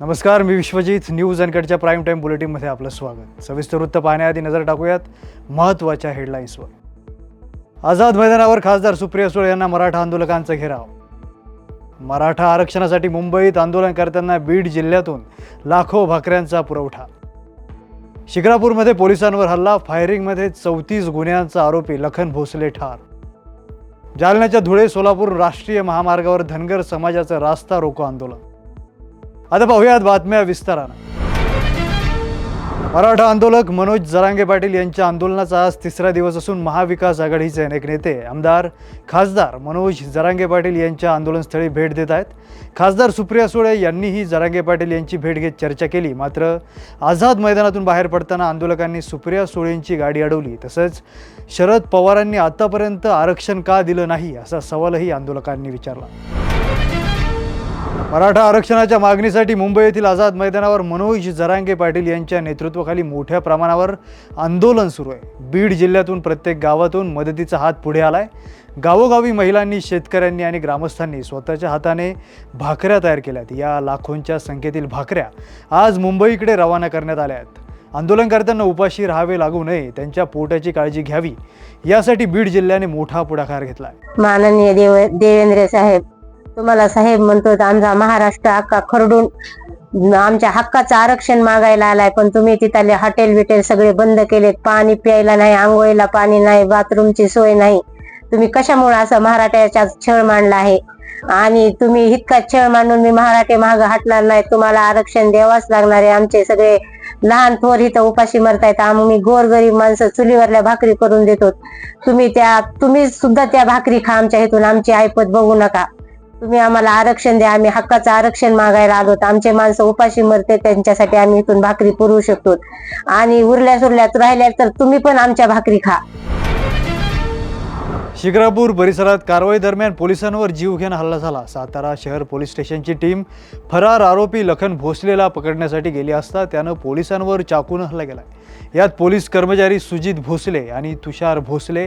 नमस्कार मी विश्वजित न्यूज अँडकडच्या प्राईम टाईम बुलेटिनमध्ये आपलं स्वागत. सविस्तर वृत्त पाहण्याआधी नजर टाकूयात महत्त्वाच्या हेडलाईन्सवर. आझाद मैदानावर खासदार सुप्रिया सुळे यांना मराठा आंदोलकांचा घेराव. मराठा आरक्षणासाठी मुंबईत आंदोलनकर्त्यांना बीड जिल्ह्यातून लाखो भाकऱ्यांचा पुरवठा. शिक्रापूरमध्ये पोलिसांवर हल्ला फायरिंगमध्ये चौतीस गुन्ह्यांचा आरोपी लखन भोसले ठार. जालन्याच्या धुळे सोलापूर राष्ट्रीय महामार्गावर धनगर समाजाचं रास्ता रोको आंदोलन. आता पाहूयात बातम्या विस्तारानं. मराठा आंदोलक मनोज जरांगे पाटील यांच्या आंदोलनाचा आज तिसरा दिवस असून महाविकास आघाडीचे अनेक नेते आमदार खासदार मनोज जरांगे पाटील यांच्या आंदोलनस्थळी भेट देत आहेत. खासदार सुप्रिया सुळे यांनीही जरांगे पाटील यांची भेट घेत चर्चा केली. मात्र आझाद मैदानातून बाहेर पडताना आंदोलकांनी सुप्रिया सुळेंची गाडी अडवली. तसंच शरद पवारांनी आतापर्यंत आरक्षण का दिलं नाही असा सवालही आंदोलकांनी विचारला. मराठा आरक्षणाच्या मागणीसाठी मुंबई येथील आझाद मैदानावर मनोज जरांगे पाटील यांच्या नेतृत्वाखाली मोठ्या प्रमाणावर आंदोलन सुरू आहे. बीड जिल्ह्यातून प्रत्येक गावातून मदतीचा हात पुढे आलाय. गावोगावी महिलांनी शेतकऱ्यांनी आणि ग्रामस्थांनी स्वतःच्या हाताने भाकऱ्या तयार केल्यात. या लाखोंच्या संख्येतील भाकऱ्या आज मुंबईकडे रवाना करण्यात आल्या आहेत आंदोलनकर्त्यांना उपाशी राहावे लागू नये त्यांच्या पोटाची काळजी घ्यावी. यासाठी बीड जिल्ह्याने मोठा पुढाकार घेतला आहे माननीय देव देवेंद्र साहेब तुम्हाला साहेब म्हणतो तर आमचा महाराष्ट्र हक्का खरडून आमच्या हक्काचं आरक्षण मागायला आलाय पण तुम्ही तिथले हॉटेल बिटेल सगळे बंद केलेत पाणी प्यायला नाही आंघोळीला पाणी नाही बाथरूमची सोय नाही. तुम्ही कशामुळे असं मराठ्याचा छळ मांडला आहे? आणि तुम्ही इतका छळ मांडून मी मराठे महाग हटणार नाही तुम्हाला आरक्षण द्यावाच लागणार आहे. आमचे सगळे लहान थोर इथं उपाशी मरतायत आम्ही गोरगरीब माणसं चुलीवरल्या भाकरी करून देतो. तुम्ही त्या तुम्ही सुद्धा त्या भाकरी खा आमच्या हेतून आमची ऐपत बघू नका. तुम्ही आम्हाला आरक्षण द्या आम्ही हक्काचं आरक्षण मागायला आलो आमचे माणसं उपाशी मरते त्यांच्यासाठी आम्ही इथून भाकरी पुरवू शकतो. आणि उरल्या सुरल्यात राहिल्या तर तुम्ही पण आमच्या भाकरी खा. शिग्रापूर परिसरात कारवाई दरम्यान पोलिसांवर जीवघेण हल्ला झाला. सातारा शहर पोलीस स्टेशनची टीम फरार आरोपी लखन भोसलेला पकडण्यासाठी गेली असता त्यानं पोलिसांवर चाकून हल्ला केला यात पोलीस कर्मचारी सुजित भोसले आणि तुषार भोसले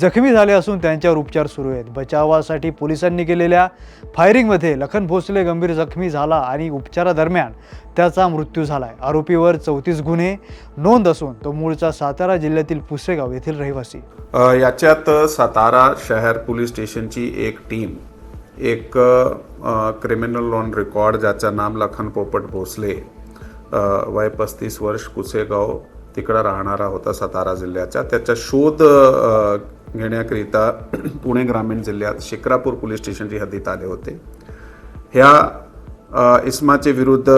जखमी झाले असून त्यांच्यावर उपचार सुरू आहेत. बचावासाठी पोलिसांनी केलेल्या फायरिंगमध्ये लखन भोसले गंभीर जखमी झाला आणि उपचारादरम्यान त्याचा मृत्यू झाला आहे आरोपीवर चौतीस गुन्हे नोंद असून तो मूळचा सातारा जिल्ह्यातील पुसेगाव येथील रहिवासी. याच्यात सातारा शहर पोलीस स्टेशनची एक टीम एक क्रिमिनल ऑन रेकॉर्ड ज्याचं नाम लखन पोपट भोसले वय पस्तीस वर्ष कुसेगाव तिकडं राहणारा होता सातारा जिल्ह्याचा. त्याचा शोध घेण्याकरिता पुणे ग्रामीण जिल्ह्यात शिक्रापूर पोलीस स्टेशनची हद्दीत आले होते. ह्या इस्माचे विरुद्ध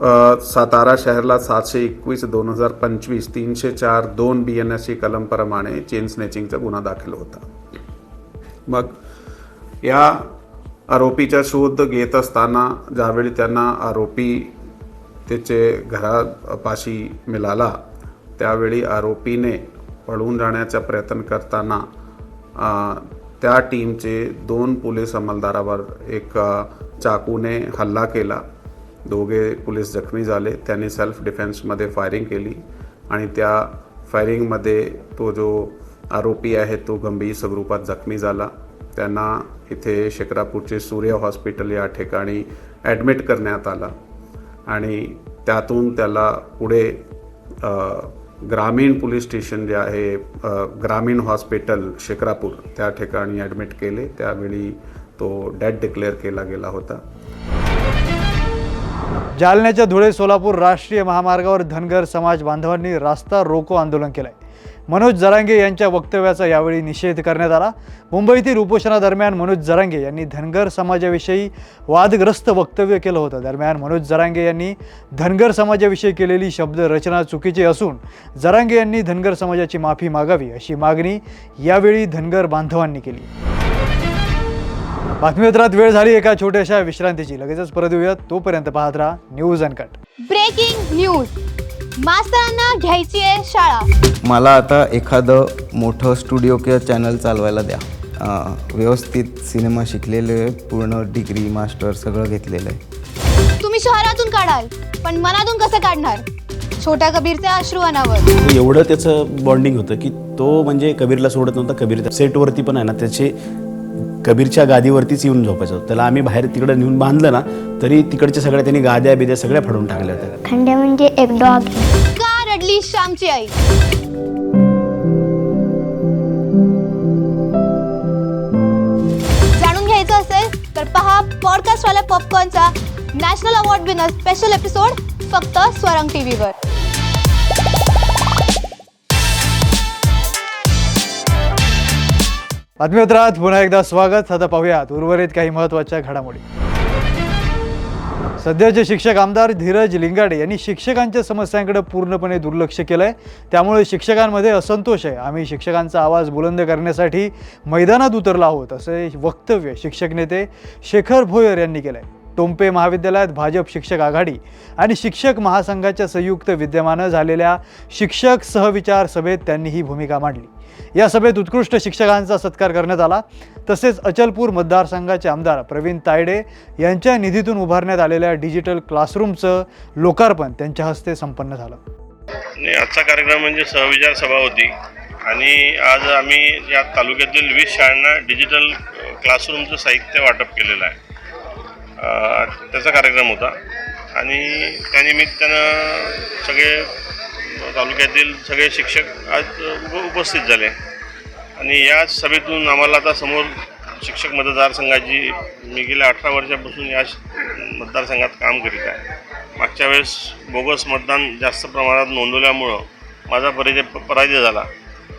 सातारा शहरला सातशे एकवीस दोन हजार पंचवीस तीनशे चार दोन बी एन एस सी कलमप्रमाणे चेन स्नेचिंगचा गुन्हा दाखल होता. मग या आरोपीचा शोध घेत असताना ज्यावेळी त्यांना आरोपी त्याचे घरापाशी मिळाला त्यावेळी आरोपीने पळून जाण्याचा प्रयत्न करताना त्या टीमचे दोन पोलीस अंमलदारावर एक चाकूने हल्ला केला. दोघे पोलीस जखमी झाले. त्यांनी सेल्फ डिफेन्समध्ये फायरिंग केली आणि त्या फायरिंगमध्ये तो जो आरोपी आहे तो गंभीर स्वरूपात जखमी झाला. त्यांना इथे शेखरापूरचे सूर्य हॉस्पिटल या ठिकाणी ॲडमिट करण्यात आला आणि त्यातून त्याला पुढे ग्रामीण पोलीस स्टेशन जे आहे ग्रामीण हॉस्पिटल शेखरापूर त्या ठिकाणी ॲडमिट केले. त्यावेळी तो डेड डिक्लेअर केला गेला होता. जालन्याच्या धुळे सोलापूर राष्ट्रीय महामार्गावर धनगर समाज बांधवांनी रास्ता रोको आंदोलन केलंय. मनोज जरांगे यांच्या वक्तव्याचा यावेळी निषेध करण्यात आला. मुंबईतील उपोषणादरम्यान मनोज जरांगे यांनी धनगर समाजाविषयी वादग्रस्त वक्तव्य केलं होतं. दरम्यान मनोज जरांगे यांनी धनगर समाजाविषयी केलेली शब्दरचना चुकीची असून जरांगे यांनी धनगर समाजाची माफी मागावी अशी मागणी यावेळी धनगर बांधवांनी केली. बातमीपत्रात वेळ झाली एका छोट्याशा विश्रांतीची. लगेचच परत येऊयात. तोपर्यंत पाहत राहा न्यूज अनकट ब्रेकिंग न्यूज मास्तरांना घ्यायची आहे शाळा. मला आता एखादं मोठं स्टुडिओ किंवा चॅनल चालवायला द्या. अं, व्यवस्थित सिनेमा शिकलेले आहे, पूर्ण डिग्री मास्टर सगळं घेतलेलं आहे. तुम्ही शहरातून काढाल पण मनातून कसं काढणार? छोट्या कबीरचे अश्रू अनावर एवढं त्याचं बॉन्डिंग होतं की तो म्हणजे कबीरला सोडत नव्हता कबीर त्या सेटवरती पण आहे ना त्याचे कबीरच्या गादीवरतीच येऊन झोपायचो. त्याला आम्ही बाहेर तिकडं नेऊन बांधलं ना तरी तिकडच्या सगळ्या त्यांनी गाद्या बिद्या सगळ्या फाडून टाकल्या होत्या. खंडे म्हणजे एक डॉग. का रडली श्यामची आई? जाणून घ्यायचं असेल तर पहा पॉडकास्ट वाल्या पॉपकॉर्नचा national award winner special episode फक्त स्वरंग टीव्हीवर बातमीपत्रात पुन्हा एकदा स्वागत. आता पाहूयात उर्वरित काही महत्त्वाच्या घडामोडी. सध्याचे शिक्षक आमदार धीरज लिंगाडे यांनी शिक्षकांच्या समस्यांकडे पूर्णपणे दुर्लक्ष केलं आहे त्यामुळे शिक्षकांमध्ये असंतोष आहे. आम्ही शिक्षकांचा आवाज बुलंद करण्यासाठी मैदानात उतरला आहोत असे वक्तव्य शिक्षक नेते शेखर भोयर यांनी केलं आहे टोंपे महाविद्यालयात भाजप शिक्षक आघाडी आणि शिक्षक महासंघाच्या संयुक्त विद्यमानं झालेल्या शिक्षक सहविचार सभेत त्यांनी ही भूमिका मांडली. या सभेत उत्कृष्ट शिक्षकांचा सत्कार करण्यात आला. तसेच अचलपूर मतदारसंघाचे आमदार प्रवीण तायडे यांच्या निधीतून उभारण्यात आलेल्या डिजिटल क्लासरूमचं लोकार्पण त्यांच्या हस्ते संपन्न झालं. आणि आजचा कार्यक्रम म्हणजे सहविचार सभा होती. आणि आज आम्ही या तालुक्यातील वीस शाळांना डिजिटल क्लासरूमचं साहित्य वाटप केलेलं आहे. त्याचा कार्यक्रम होता. आणि त्यानिमित्तानं सगळे तालुक्यातील सगळे शिक्षक आज उप उपस्थित झाले. आणि या सभेतून आम्हाला आता समोर शिक्षक मतदारसंघाची मी गेल्या अठरा वर्षापासून या मतदारसंघात काम करीत आहे. मागच्या वेळेस बोगस मतदान जास्त प्रमाणात नोंदवल्यामुळं माझा परिचय पराजय झाला.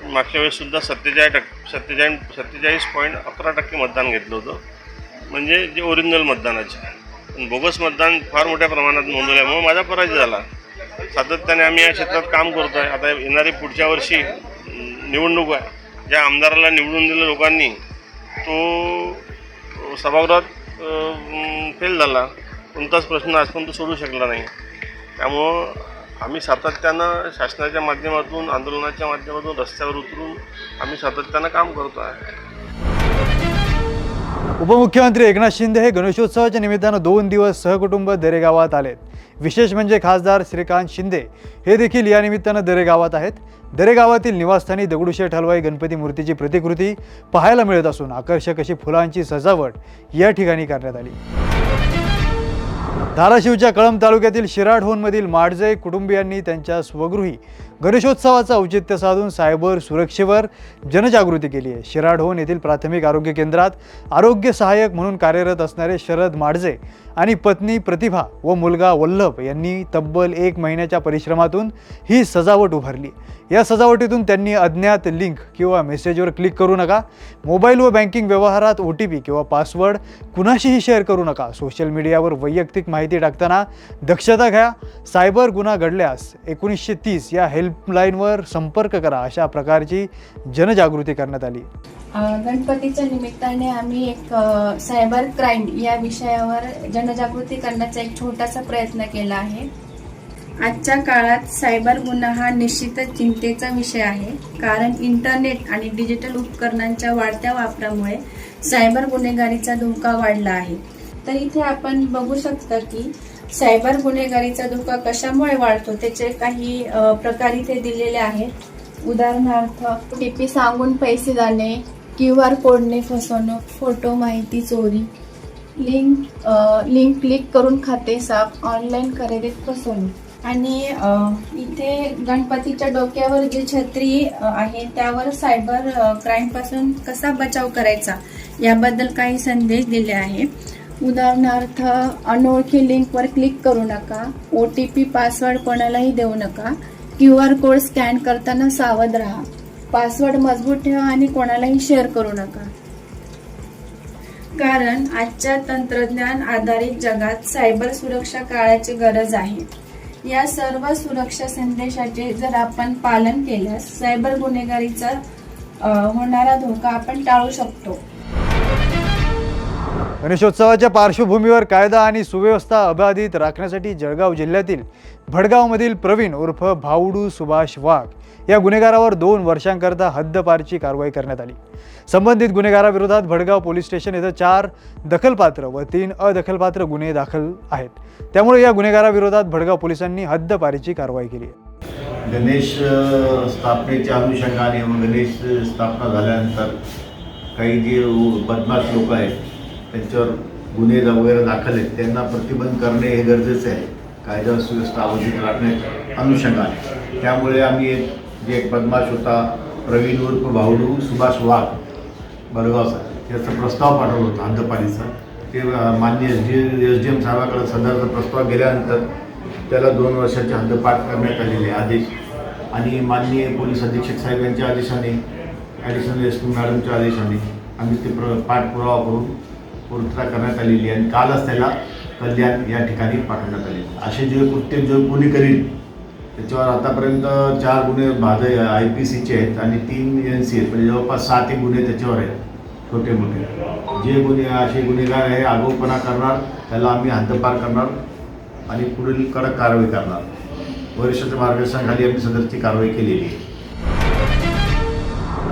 मागच्या वेळेससुद्धा सत्तेचाळीस टक्के सत्तेचाळीस सत्तेचाळीस पॉईंट अकरा टक्के मतदान घेतलं होतं. म्हणजे जे ओरिजिनल मतदानाचे. पण बोगस मतदान फार मोठ्या प्रमाणात नोंदवल्यामुळं माझा पराजय झाला. सातत्याने आम्ही या क्षेत्रात काम करतो आहे आता येणारी पुढच्या वर्षी निवडणूक आहे. ज्या आमदाराला निवडून दिलं लोकांनी तो सभागृहात फेल झाला. कोणताच प्रश्न आजपर्यंत सोडू शकला नाही. त्यामुळं आम्ही सातत्यानं शासनाच्या माध्यमातून आंदोलनाच्या माध्यमातून रस्त्यावर उतरून आम्ही सातत्यानं काम करतो आहे उपमुख्यमंत्री एकनाथ शिंदे हे गणेशोत्सवाच्या निमित्तानं दोन दिवस सहकुटुंब दरेगावात आलेत. विशेष म्हणजे खासदार श्रीकांत शिंदे हे देखील या निमित्तानं दरेगावात आहेत. दरेगावातील निवासस्थानी दगडूशेठ हलवाई गणपती मूर्तीची प्रतिकृती पाहायला मिळत असून आकर्षक अशी फुलांची सजावट या ठिकाणी करण्यात आली. धाराशिवच्या कळंब तालुक्यातील शिराढोणमधील माडजे कुटुंबियांनी त्यांच्या स्वगृही गणेशोत्सवाचं औचित्य साधून सायबर सुरक्षेवर जनजागृती केली आहे. शिराढोण येथील प्राथमिक आरोग्य केंद्रात आरोग्य सहाय्यक म्हणून कार्यरत असणारे शरद माडजे आणि पत्नी प्रतिभा व मुलगा वल्लभ यांनी तब्बल एक महिन्याच्या परिश्रमातून ही सजावट उभारली. या सजावटीतून त्यांनी अज्ञात लिंक किंवा मेसेजवर क्लिक करू नका मोबाईल व बँकिंग व्यवहारात ओ टी पी किंवा पासवर्ड कुणाशीही शेअर करू नका. सोशल मीडियावर वैयक्तिक माहिती टाकताना दक्षता घ्या. सायबर गुन्हा घडल्यास एकोणीसशे तीस या हेल्प हेल्पलाईनवर संपर्क करा अशा प्रकारची जनजागृती करण्यात आली. गणपतीच्या निमित्ताने आम्ही एक सायबर क्राईम या विषयावर जनजागृती करण्याचा एक छोटासा प्रयत्न केला आहे. आजच्या काळात सायबर गुन्हा हा निश्चितच चिंतेचा विषय आहे. कारण इंटरनेट आणि डिजिटल उपकरणांच्या वाढत्या वापरामुळे सायबर गुन्हेगारीचा धोका वाढला आहे. तर इथे आपण बघू शकता की सायबर गुन्हेगारीचा धोका कशामुळे वाढतो? त्याचे काही प्रकार इथे दिलेले आहेत. उदाहरणार्थ टीपी सांगून पैसे जाणे क्यू आर कोडने फसवणूक फोटो माहिती चोरी लिंक लिंक क्लिक करून खाते साफ ऑनलाईन खरेदीत फसवणूक. आणि इथे गणपतीच्या डोक्यावर जी छत्री आहे त्यावर सायबर क्राईमपासून कसा बचाव करायचा? याबद्दल काही संदेश दिले आहे उदाहरणार्थ अनोळखी लिंकवर क्लिक करू नका ओ टी पी पासवर्ड कोणालाही देऊ नका क्यू आर कोड स्कॅन करताना सावध राहा. पासवर्ड मजबूत ठेवा आणि कोणालाही शेअर करू नका. कारण आजच्या तंत्रज्ञान आधारित जगात सायबर सुरक्षा काळाची गरज आहे. या सर्व सुरक्षा संदेशाचे जर आपण पालन केल्यास सायबर गुन्हेगारीचा होणारा धोका आपण टाळू शकतो. गणेशोत्सवाच्या पार्श्वभूमीवर कायदा आणि सुव्यवस्था अबाधित राखण्यासाठी जळगाव जिल्ह्यातील भडगावमधील प्रवीण उर्फ भाऊडू सुभाष वाघ या गुन्हेगारावर दोन वर्षांकरता हद्दपारची कारवाई करण्यात आली. संबंधित गुन्हेगाराविरोधात भडगाव पोलीस स्टेशन येथे चार दखलपात्र व तीन अदखलपात्र गुन्हे दाखल आहेत. त्यामुळे या गुन्हेगाराविरोधात भडगाव पोलिसांनी हद्दपारीची कारवाई केली आहे. गणेश स्थापनेच्या अनुषंगाने गणेश स्थापना झाल्यानंतर काही जे बदमाश लोक आहेत त्यांच्यावर गुन्हे वगैरे दाखल आहेत. त्यांना प्रतिबंध करणे हे गरजेचे आहे. कायदा सुव्यवस्था आवश्यक राखण्याच्या अनुषंगाने त्यामुळे आम्ही एक जे एक बदमाश होता प्रवीण उर्फ भाऊडू सुभाष वाघ बडगावचा त्याचा प्रस्ताव पाठवला होता हद्दपाडीचा. ते मान्य S D S D M साहेबाकडे सदरचा प्रस्ताव गेल्यानंतर त्याला दोन वर्षाची हद्दपाठ करण्यात आलेले आदेश. आणि माननीय पोलीस अधीक्षक साहेब यांच्या आदेशाने ॲडिशनल एस पी मॅडमच्या आदेशाने आम्ही ते प्र पाठपुरावा करून पूर्तता करण्यात आलेली आहे. आणि कालच त्याला कल्याण या ठिकाणी पाठवण्यात आले. असे जे कृत्य जो कोणी करील त्याच्यावर आतापर्यंत चार गुन्हे भाद आय पी सीचे आहेत आणि तीन एन सी आहेत. म्हणजे जवळपास सात एक गुन्हे त्याच्यावर आहेत छोटे मोठे जे गुन्हे असे गुन्हेगार आहे आगाऊपणा करणार त्याला आम्ही हद्दपार करणार आणि पुढील कडक कारवाई करणार. वरिष्ठ मार्गदर्शनाखाली आम्ही सदरची कारवाई केलेली आहे.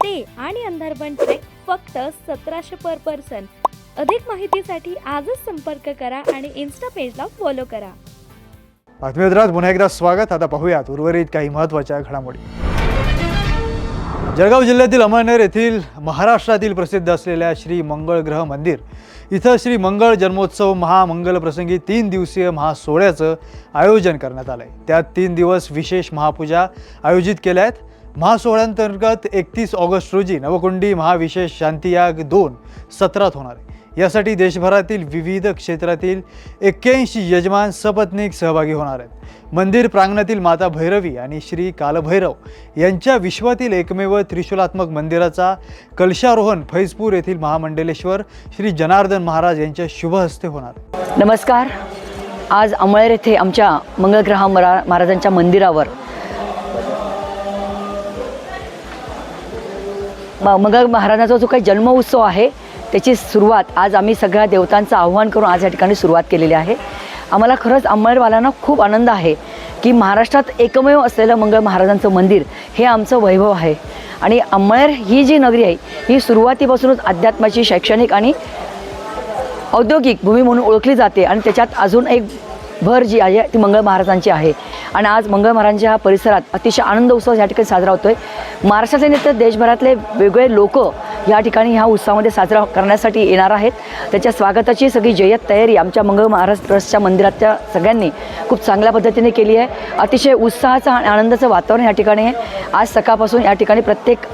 स्टे आणि अंधारबन ट्रेक फक्त सतराशे पर पर्सन अधिक माहितीसाठी आजच संपर्क करा आणि इन्स्टा पेजला फॉलो करा. बातमीपत्रात पुन्हा एकदा स्वागत. आता पाहूयात उर्वरित काही महत्त्वाच्या घडामोडी. जळगाव जिल्ह्यातील अमळनेर येथील महाराष्ट्रातील प्रसिद्ध असलेल्या श्री मंगळ ग्रह मंदिर. इथं श्री मंगळ जन्मोत्सव महामंगल प्रसंगी तीन दिवसीय महासोहळ्याचं आयोजन करण्यात आलं आहे त्यात तीन दिवस विशेष महापूजा आयोजित केल्या आहेत. महासोहळ्यांतर्गत एकतीस ऑगस्ट रोजी नवकुंडी महाविशेष शांतियाग दोन सत्रात होणार आहे. यासाठी देशभरातील विविध क्षेत्रातील एक्क्याऐंशी यजमान सपत्नीक सहभागी होणार आहेत. मंदिर प्रांगणातील माता भैरवी आणि श्री कालभैरव यांच्या विश्वातील एकमेव त्रिशूलात्मक मंदिराचा कलशारोहण फैजपूर येथील महामंडलेश्वर श्री जनार्दन महाराज यांच्या शुभहस्ते होणार नमस्कार. आज अमळेर येथे आमच्या मंगळग्रह मरा महाराजांच्या मंदिरावर म- मंगळ महाराजांचा जो काही जन्म उत्सव आहे त्याची सुरुवात आज आम्ही सगळ्या देवतांचं आव्हान करून आज या ठिकाणी सुरुवात केलेली आहे. आम्हाला खरंच अंमळवाल्यांना खूप आनंद आहे की महाराष्ट्रात एकमेव असलेलं मंगळ महाराजांचं मंदिर हे आमचं वैभव आहे. आणि अंमळेर ही जी नगरी आहे ही सुरुवातीपासूनच अध्यात्माची शैक्षणिक आणि औद्योगिक भूमी म्हणून ओळखली जाते आणि त्याच्यात अजून एक भर जी आहे ती मंगळ महाराजांची आहे. आणि आज मंगळ महाराजांच्या परिसरात अतिशय आनंद उत्सव या ठिकाणी साजरा होतो आहे महाराष्ट्राचे नाही देशभरातले वेगवेगळे लोक या ठिकाणी ह्या उत्सवामध्ये साजरा करण्यासाठी येणार आहेत. त्याच्या स्वागताची सगळी जय्यत तयारी आमच्या मंगळ महाराज ट्रस्टच्या मंदिरातल्या सगळ्यांनी खूप चांगल्या पद्धतीने केली आहे. अतिशय उत्साहाचं आणि आनंदाचं वातावरण या ठिकाणी आहे. आज सकाळपासून या ठिकाणी प्रत्येक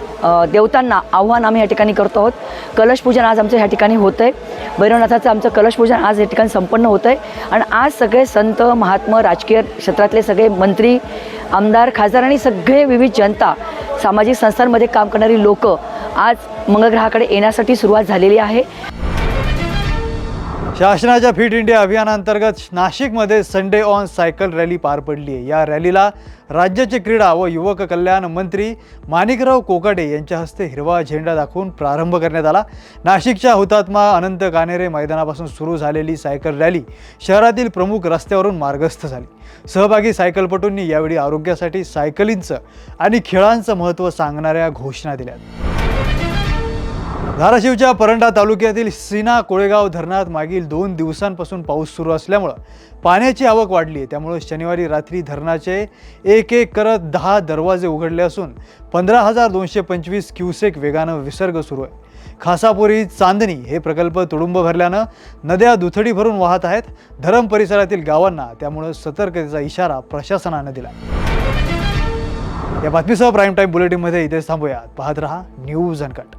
देवतांना आव्हान आम्ही या ठिकाणी करतो आहोत. कलशपूजन आज आमचं ह्या ठिकाणी होतं आहे भैरवनाथाचं आमचं कलशपूजन आज या ठिकाणी संपन्न होतं आहे आणि आज सगळे संत महात्मा राजकीय क्षेत्रातले सगळे मंत्री आमदार खासदार आणि सगळे विविध जनता सामाजिक संस्थांमध्ये काम करणारी लोकं आज मंगळग्रहाकडे येण्यासाठी सुरुवात झालेली आहे. शासनाच्या फिट इंडिया अभियानांतर्गत नाशिकमध्ये संडे ऑन सायकल रॅली पार पडली आहे. या रॅलीला राज्याचे क्रीडा व युवक कल्याण मंत्री माणिकराव कोकाटे यांच्या हस्ते हिरवा झेंडा दाखवून प्रारंभ करण्यात आला. नाशिकच्या हुतात्मा अनंत कानेरे मैदानापासून सुरू झालेली सायकल रॅली शहरातील प्रमुख रस्त्यावरून मार्गस्थ झाली. सहभागी सायकलपटूंनी यावेळी आरोग्यासाठी सायकलींचं आणि खेळांचं महत्त्व सांगणाऱ्या घोषणा दिल्या धाराशिवच्या परंडा तालुक्यातील सीना कोळेगाव धरणात मागील दोन दिवसांपासून पाऊस सुरू असल्यामुळं पाण्याची आवक वाढली आहे. त्यामुळे शनिवारी रात्री धरणाचे एक एक करत दहा दरवाजे उघडले असून पंधरा हजार दोनशे पंचवीस क्युसेक वेगानं विसर्ग सुरू आहे. खासापुरी चांदणी हे प्रकल्प तुडुंब भरल्यानं नद्या दुथडी भरून वाहत आहेत. धरम परिसरातील गावांना त्यामुळं सतर्कतेचा इशारा प्रशासनानं दिला या बातमीसह प्राईम टाईम बुलेटिनमध्ये इथेच थांबूयात. पाहत रहा न्यूज अनकट.